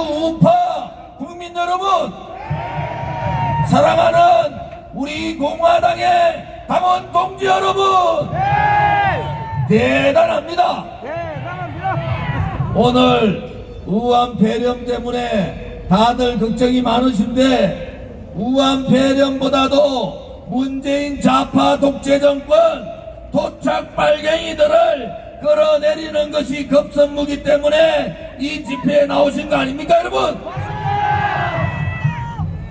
우파 국민 여러분 사랑하는 우리 공화당의 당원 동지 여러분 대단합니다. 오늘 우한 폐렴 때문에 다들 걱정이 많으신데 우한 폐렴보다도 문재인 좌파 독재 정권 도착 빨갱이들을 끌어내리는 것이 급선무기 때문에 이 집회에 나오신 거 아닙니까 여러분?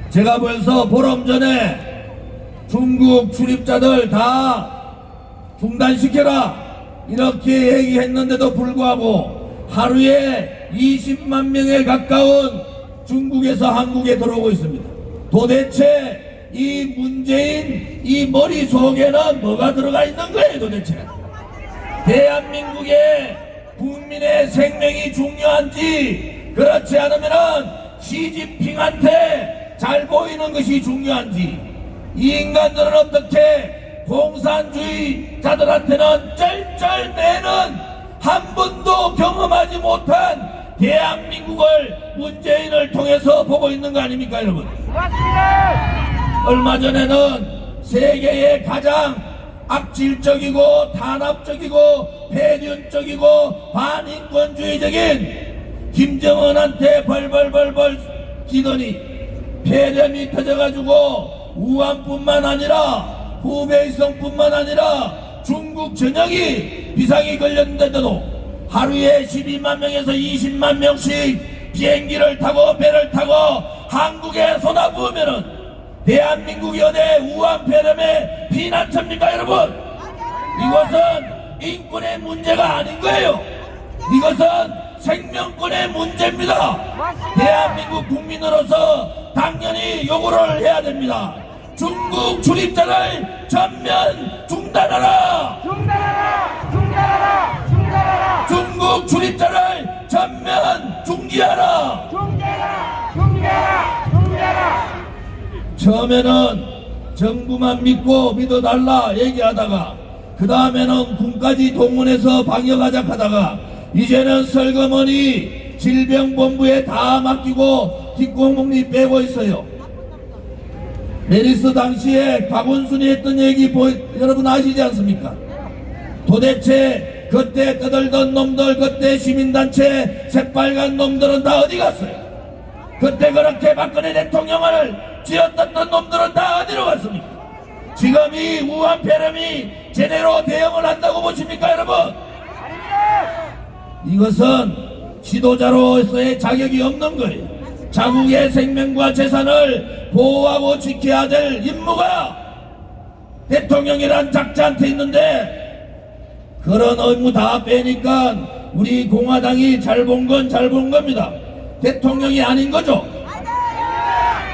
제가 벌써 보름 전에 중국 출입자들 다 중단시켜라 이렇게 얘기했는데도 불구하고 하루에 20만 명에 가까운 중국에서 한국에 들어오고 있습니다. 도대체 이 문재인 이 머릿속에는 뭐가 들어가 있는 거예요 도대체? 대한민국의 국민의 생명이 중요한지 그렇지 않으면은 시진핑한테 잘 보이는 것이 중요한지 이 인간들은 어떻게 공산주의자들한테는 쩔쩔매는 한 번도 경험하지 못한 대한민국을 문재인을 통해서 보고 있는 거 아닙니까 여러분? 얼마 전에는 세계의 가장 악질적이고 탄압적이고 폐륜적이고 반인권주의적인 김정은한테 벌벌벌벌 기더니 폐렴이 터져가지고 우한뿐만 아니라 후베이성뿐만 아니라 중국 전역이 비상이 걸렸는데도 하루에 12만 명에서 20만 명씩 비행기를 타고 배를 타고 한국에 쏟아부으면은 대한민국이 어디 우한 폐렴의 피난처입니까 여러분? 이것은 인권의 문제가 아닌 거예요. 이것은 생명권의 문제입니다. 대한민국 국민으로서 당연히 요구를 해야 됩니다. 중국 출입자를 전면 중단하라! 중단하라! 중단하라! 중단하라! 중국 출입자를 전면 중지하라! 중단하라! 중단하라! 중단하라! 처음에는 정부만 믿고 믿어달라 얘기하다가 그 다음에는 군까지 동원해서 방역하자 하다가 이제는 설거머니 질병본부에 다 맡기고 뒷공무니 빼고 있어요. 메리스 당시에 박원순이 했던 얘기 보, 여러분 아시지 않습니까? 도대체 그때 떠들던 놈들 그때 시민단체 새빨간 놈들은 다 어디 갔어요? 그때 그렇게 박근혜 대통령을 쥐어뜯던 놈들은 다 어디로 갔습니까? 지금 이 우한 폐렴이 제대로 대응을 한다고 보십니까 여러분? 이것은 지도자로서의 자격이 없는 거예요. 자국의 생명과 재산을 보호하고 지켜야 될 임무가 대통령이란 작자한테 있는데 그런 의무 다 빼니까 우리 공화당이 잘 본 건 잘 본 겁니다. 대통령이 아닌 거죠.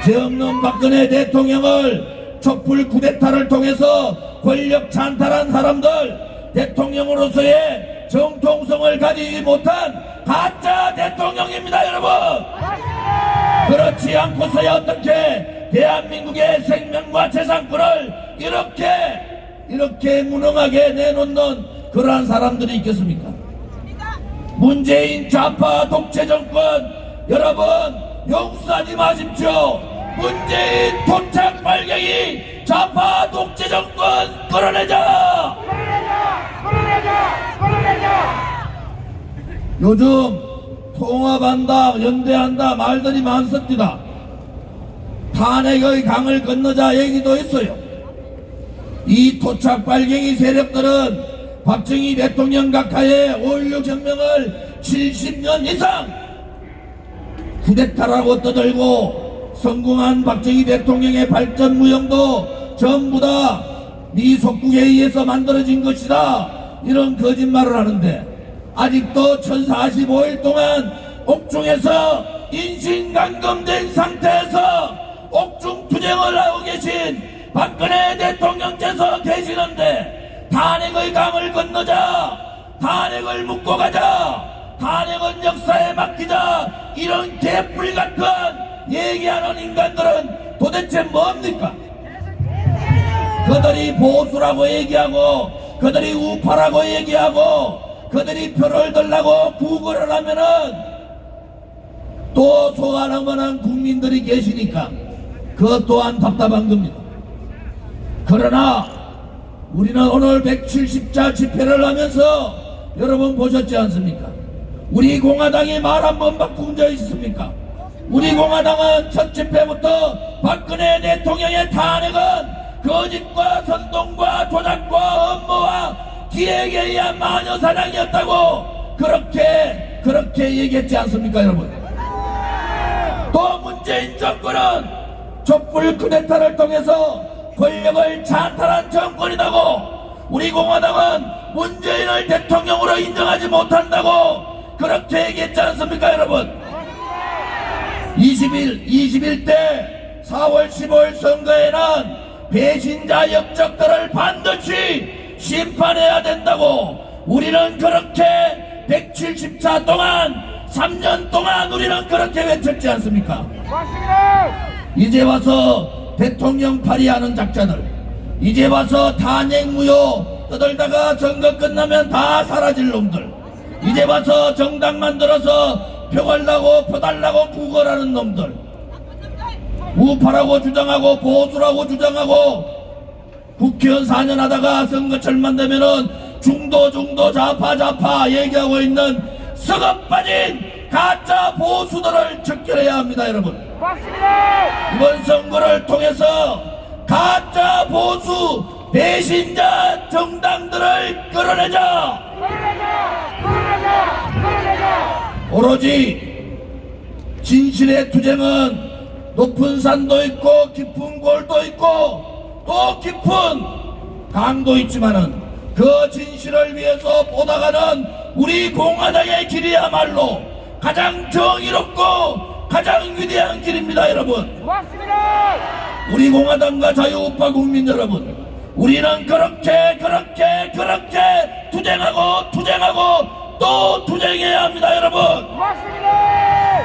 죄 없는 박근혜 대통령을 촛불 쿠데타를 통해서 권력 찬탈한 사람들 대통령으로서의 정통성을 가지지 못한 가짜 대통령입니다 여러분! 그렇지 않고서야 어떻게 대한민국의 생명과 재산권을 이렇게 이렇게 무능하게 내놓는 그러한 사람들이 있겠습니까? 문재인 좌파 독재 정권 여러분 용서하지 마십시오 문재인 토착 발경이 좌파 독재 정권 끌어내자 끌어내자! 끌어내자! 요즘 통합한다 연대한다 말들이 많습니다 탄핵의 강을 건너자 얘기도 있어요 이 토착 발경이 세력들은 박정희 대통령 각하의 5.16 혁명을 70년 이상 쿠데타라고 떠들고 성공한 박정희 대통령의 발전 무형도 전부 다 네 속국에 의해서 만들어진 것이다. 이런 거짓말을 하는데 아직도 1045일 동안 옥중에서 인신감금된 상태에서 옥중 투쟁을 하고 계신 박근혜 대통령께서 계시는데 탄핵의 강을 건너자 탄핵을 묶고 가자 탄핵은 역사에 맡기자 이런 개뿔 같은 얘기하는 인간들은 도대체 뭡니까? 그들이 보수라고 얘기하고 그들이 우파라고 얘기하고 그들이 표를 들라고 구걸을 하면은 또 소환할 만한 국민들이 계시니까 그것 또한 답답한 겁니다. 그러나 우리는 오늘 170자 집회를 하면서 여러분 보셨지 않습니까? 우리 공화당이 말 한 번 바꾼 적 있습니까? 우리 공화당은 첫 집회부터 박근혜 대통령의 탄핵은 거짓과 선동과 조작과 업무와 기획에 의한 마녀 사냥이었다고 그렇게 그렇게 얘기했지 않습니까 여러분? 또 문재인 정권은 촛불 쿠데타를 통해서 권력을 찬탈한 정권이라고 우리 공화당은 문재인을 대통령으로 인정하지 못한다고 그렇게 얘기했지 않습니까 여러분 20일 21대 4월 15일 선거에는 배신자 역적들을 반드시 심판해야 된다고 우리는 그렇게 170차 동안 3년 동안 우리는 그렇게 외쳤지 않습니까 맞습니다. 이제 와서 대통령 발의하는 작자들 이제 와서 탄핵 무효 떠들다가 선거 끝나면 다 사라질 놈들 이제 와서 정당 만들어서 표 갈라고 표 달라고 구걸하는 놈들 우파라고 주장하고 보수라고 주장하고 국회의원 4년 하다가 선거철만 되면은 중도 중도 좌파 좌파 얘기하고 있는 썩어 빠진 가짜 보수들을 척결해야 합니다 여러분 맞습니다. 이번 선거를 통해서 가짜 보수 배신자 정당들을 끌어내자 끌어내자, 끌어내자, 끌어내자. 오로지 진실의 투쟁은 높은 산도 있고 깊은 골도 있고 또 깊은 강도 있지만은 그 진실을 위해서 보다가는 우리 공화당의 길이야말로 가장 정의롭고 가장 위대한 길입니다 여러분 맞습니다. 우리 공화당과 자유우파 국민 여러분 우리는 그렇게 그렇게 그렇게 투쟁하고 투쟁하고 또 투쟁해야 합니다 여러분 맞습니다.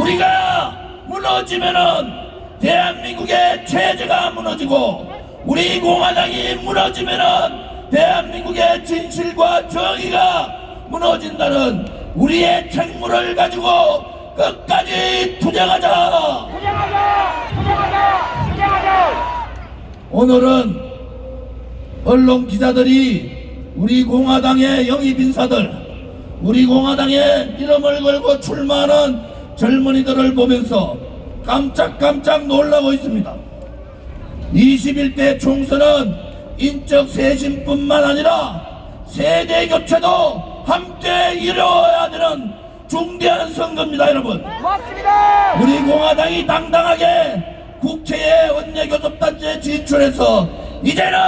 우리가 무너지면은 대한민국의 체제가 무너지고 우리 공화당이 무너지면은 대한민국의 진실과 정의가 무너진다는 우리의 책무를 가지고 끝까지 투쟁하자. 투쟁하자, 투쟁하자, 투쟁하자. 오늘은 언론 기자들이 우리 공화당의 영입 인사들, 우리 공화당의 이름을 걸고 출마하는 젊은이들을 보면서 깜짝깜짝 놀라고 있습니다. 21대 총선은 인적 쇄신뿐만 아니라 세대 교체도 함께 이루어야 되는 중대한 선거입니다, 여러분. 맞습니다. 우리 공화당이 당당하게 국회에 원내교섭단체에 진출해서 이제는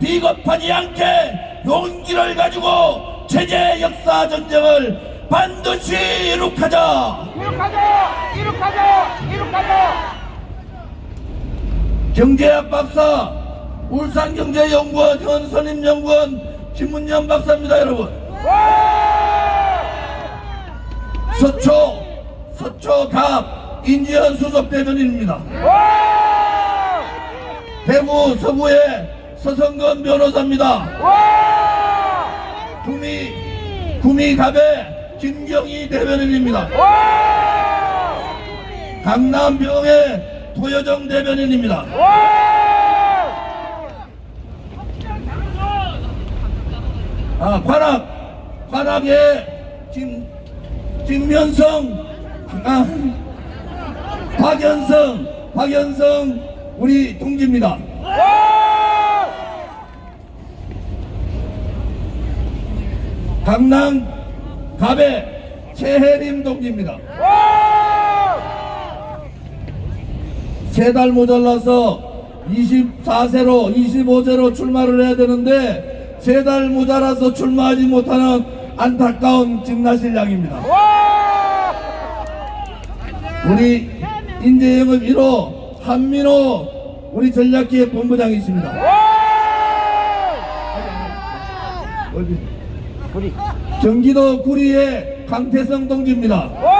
비겁하지 않게 용기를 가지고 체제 역사 전쟁을 반드시 이룩하자. 이룩하자, 이룩하자, 이룩하자. 경제학 박사, 울산경제연구원 현 선임연구원 김문현 박사입니다, 여러분. 와! 서초, 서초 갑 인지현 수석 대변인입니다. 와! 대구 서구의 서성건 변호사입니다. 와! 구미 구미갑의 김경희 대변인입니다. 와! 강남병의 도여정 대변인입니다. 와! 아 관악 관악의 김 김면성 아 박연성 박연성 우리 동지입니다. 와! 강남 갑의 최혜림 동지입니다. 와! 세달 모자라서 24세로 25세로 출마를 해야 되는데 세 달 모자라서 출마하지 못하는 안타까운. 와! 우리 인재영업 1호 한민호 우리 전략기획 본부장이 있습니다. 와! 어디? 경기도 구리의 강태성 동지입니다. 와!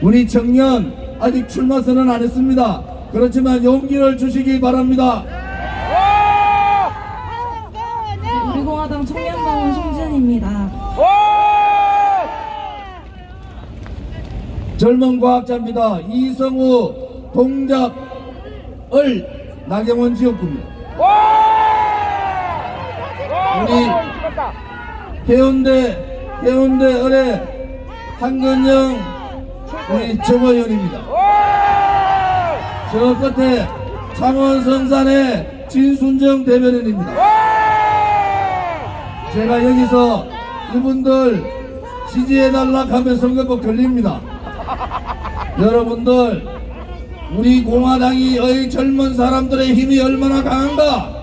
우리 청년 아직 출마 선언 안 했습니다. 그렇지만 용기를 주시기 바랍니다. 와! 우리 공화당 청년당원 송지은입니다. 와! 젊은 과학자입니다. 이성우 동작을 나경원 지역구입니다. 와! 와! 우리-. 해운대 해운대 을의 한건영 우리 정의원입니다. 와! 저 끝에 창원 성산의 진순정 대변인입니다. 와! 제가 여기서 이분들 지지해달라 하면 선거법 걸립니다. 여러분들 우리 공화당이 의 젊은 사람들의 힘이 얼마나 강한가?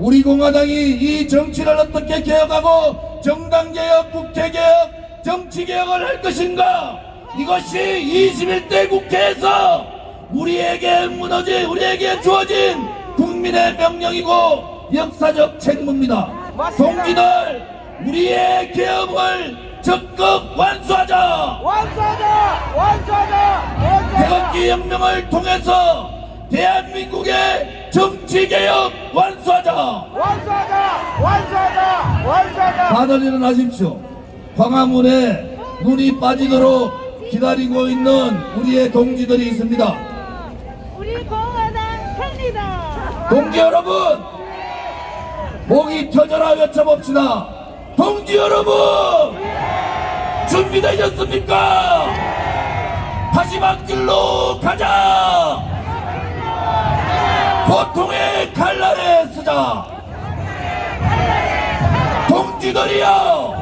우리 공화당이 이 정치를 어떻게 개혁하고 정당개혁, 국회개혁, 정치개혁을 할 것인가? 이것이 21대 국회에서 우리에게 무너진, 우리에게 주어진 국민의 명령이고 역사적 책무입니다. 동지들, 우리의 개혁을 적극 완수하자! 완수하자! 완수하자! 완수하자! 태극기 혁명을 통해서 대한민국의 정치개혁 완수하자! 완수하자! 완수하자! 완수하자! 다들 일어나십시오. 광화문에 눈이 빠지도록 기다리고 있는 우리의 동지들이 있습니다. 우리 공화당 삽니다. 동지 여러분, 목이 터져라 외쳐봅시다. 동지 여러분, 준비되셨습니까? 다시 막 길로 가자! 고통의 칼날에 쓰자! 동지들이여!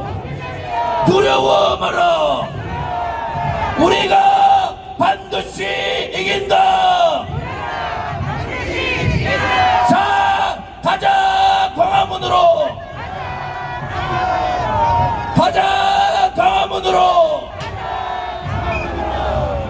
두려워 마라! 우리가 반드시 이긴다!